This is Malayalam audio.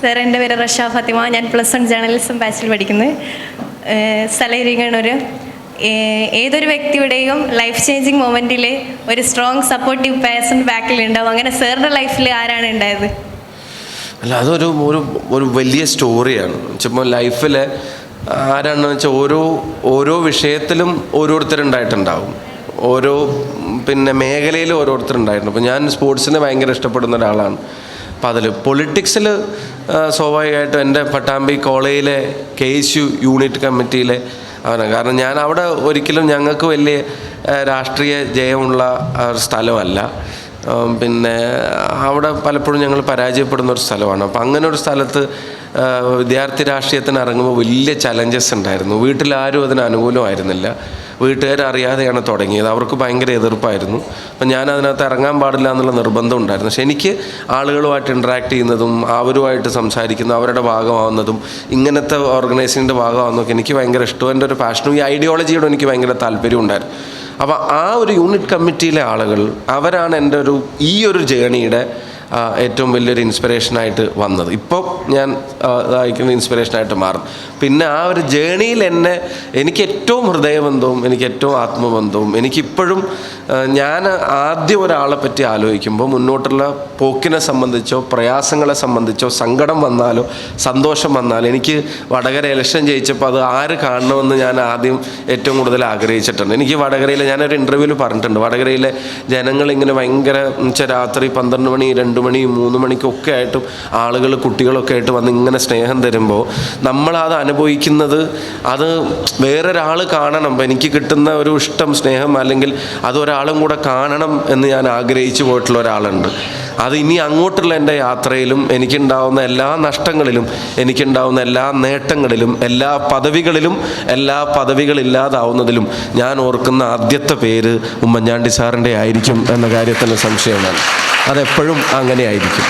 സാർ എന്റെ പേര് റഷ ഫാത്തിമ. ഞാൻ പ്ലസ് വൺ ജേർണലിസം ബാച്ചിൽ പഠിക്കുന്നത് സ്ഥലയിരിക്കണൊരു ഏതൊരു വ്യക്തിയുടെയും ലൈഫ് ചേഞ്ചിങ് മൊമെന്റിൽ ഒരു സ്ട്രോങ് സപ്പോർട്ടീവ് പേഴ്സൺ ബാക്കിൽ ഉണ്ടാവും. അങ്ങനെ സാറിന്റെ ലൈഫിൽ ആരാണ് ഉണ്ടായത്? അല്ല അതൊരു ഒരു ഒരു വലിയ സ്റ്റോറിയാണ് ചുമ്മാ ലൈഫിൽ ആരാണെന്ന് വെച്ചാൽ ഓരോ ഓരോ വിഷയത്തിലും ഓരോരുത്തരുണ്ടായിട്ടുണ്ടാവും. ഓരോ പിന്നെ മേഖലയിൽ ഓരോരുത്തരുണ്ടായിട്ടുണ്ട്. അപ്പോൾ ഞാൻ സ്പോർട്സിനെ ഭയങ്കര ഇഷ്ടപ്പെടുന്ന ഒരാളാണ്. അപ്പോൾ അതിൽ പൊളിറ്റിക്സിൽ സ്വാഭാവികമായിട്ടും എന്റെ പട്ടാമ്പി കോളേജിലെ കെ എസ് യു യൂണിറ്റ് കമ്മിറ്റിയിലെ അവനാണ് കാരണം ഞാൻ അവിടെ ഒരിക്കലും ഞങ്ങൾക്ക് വലിയ രാഷ്ട്രീയ ജയമുള്ള ഒരു സ്ഥലമല്ല. പിന്നെ അവിടെ പലപ്പോഴും ഞങ്ങൾ പരാജയപ്പെടുന്ന ഒരു സ്ഥലമാണ്. അപ്പം അങ്ങനെ ഒരു സ്ഥലത്ത് വിദ്യാർത്ഥി രാഷ്ട്രീയത്തിന് ഇറങ്ങുമ്പോൾ വലിയ ചലഞ്ചസ് ഉണ്ടായിരുന്നു. വീട്ടിലാരും അതിന് അനുകൂലമായിരുന്നില്ല. വീട്ടുകാർ അറിയാതെയാണ് തുടങ്ങിയത്. അവർക്ക് ഭയങ്കര എതിർപ്പായിരുന്നു. അപ്പം ഞാൻ അതിനകത്ത് ഇറങ്ങാൻ പാടില്ല എന്നുള്ള നിർബന്ധം ഉണ്ടായിരുന്നു. പക്ഷെ എനിക്ക് ആളുകളുമായിട്ട് ഇൻട്രാക്ട് ചെയ്യുന്നതും അവരുമായിട്ട് സംസാരിക്കുന്ന അവരുടെ ഭാഗമാവുന്നതും ഇങ്ങനത്തെ ഓർഗനൈസിങ്ങിന്റെ ഭാഗമാവുന്നതൊക്കെ എനിക്ക് ഭയങ്കര ഇഷ്ടവും. എന്റെ ഒരു പാഷനും ഈ ഐഡിയോളജിയോട് എനിക്ക് ഭയങ്കര താല്പര്യം ഉണ്ടായിരുന്നു. അപ്പോൾ ആ ഒരു യൂണിറ്റ് കമ്മിറ്റിയിലെ ആളുകൾ അവരാണ് എന്റെ ഒരു ഈ ഒരു ജേണിയുടെ ഏറ്റവും വലിയൊരു ഇൻസ്പിറേഷനായിട്ട് വന്നത്. ഇപ്പോൾ ഞാൻ വായിക്കുന്ന ഇൻസ്പിറേഷനായിട്ട് മാറും. പിന്നെ ആ ഒരു ജേണിയിൽ എന്നെ എനിക്ക് ഏറ്റവും ഹൃദയബന്ധവും എനിക്ക് ഏറ്റവും ആത്മബന്ധവും എനിക്കിപ്പോഴും ഞാൻ ആദ്യം ഒരാളെ പറ്റി ആലോചിക്കുമ്പോൾ മുന്നോട്ടുള്ള പോക്കിനെ സംബന്ധിച്ചോ പ്രയാസങ്ങളെ സംബന്ധിച്ചോ സങ്കടം വന്നാലോ സന്തോഷം വന്നാലോ എനിക്ക് വടകര ഇലക്ഷൻ ജയിച്ചപ്പോൾ അത് ആര് കാണണമെന്ന് ഞാൻ ആദ്യം ഏറ്റവും കൂടുതൽ ആഗ്രഹിച്ചിട്ടുണ്ട്. എനിക്ക് വടകരയിലെ ഞാനൊരു ഇന്റർവ്യൂവിൽ പറഞ്ഞിട്ടുണ്ട്. വടകരയിലെ ജനങ്ങൾ ഇങ്ങനെ ഭയങ്കര രാത്രി പന്ത്രണ്ട് മണി രണ്ട് മണി മൂന്ന് മണിക്കൊക്കെ ആയിട്ടും ആളുകൾ കുട്ടികളൊക്കെ ആയിട്ട് വന്ന് ഇങ്ങനെ സ്നേഹം തരുമ്പോൾ നമ്മളത് അനുഭവിക്കുന്നത് അത് വേറൊരാൾ കാണണം. എനിക്ക് കിട്ടുന്ന ഒരു ഇഷ്ടം സ്നേഹം അല്ലെങ്കിൽ അതൊരാളും കൂടെ കാണണം എന്ന് ഞാൻ ആഗ്രഹിച്ചു പോയിട്ടുള്ള ഒരാളുണ്ട്. അത് ഇനി അങ്ങോട്ടുള്ള എന്റെ യാത്രയിലും എനിക്കുണ്ടാവുന്ന എല്ലാ നഷ്ടങ്ങളിലും എനിക്കുണ്ടാവുന്ന എല്ലാ നേട്ടങ്ങളിലും എല്ലാ പദവികളിലും എല്ലാ പദവികളില്ലാതാവുന്നതിലും ഞാൻ ഓർക്കുന്ന ആദ്യത്തെ പേര് ഉമ്മൻചാണ്ടി സാറിന്റെ ആയിരിക്കും എന്ന കാര്യത്തിൽ സംശയമാണ്. അതെപ്പോഴും അങ്ങനെ ആയിരിക്കും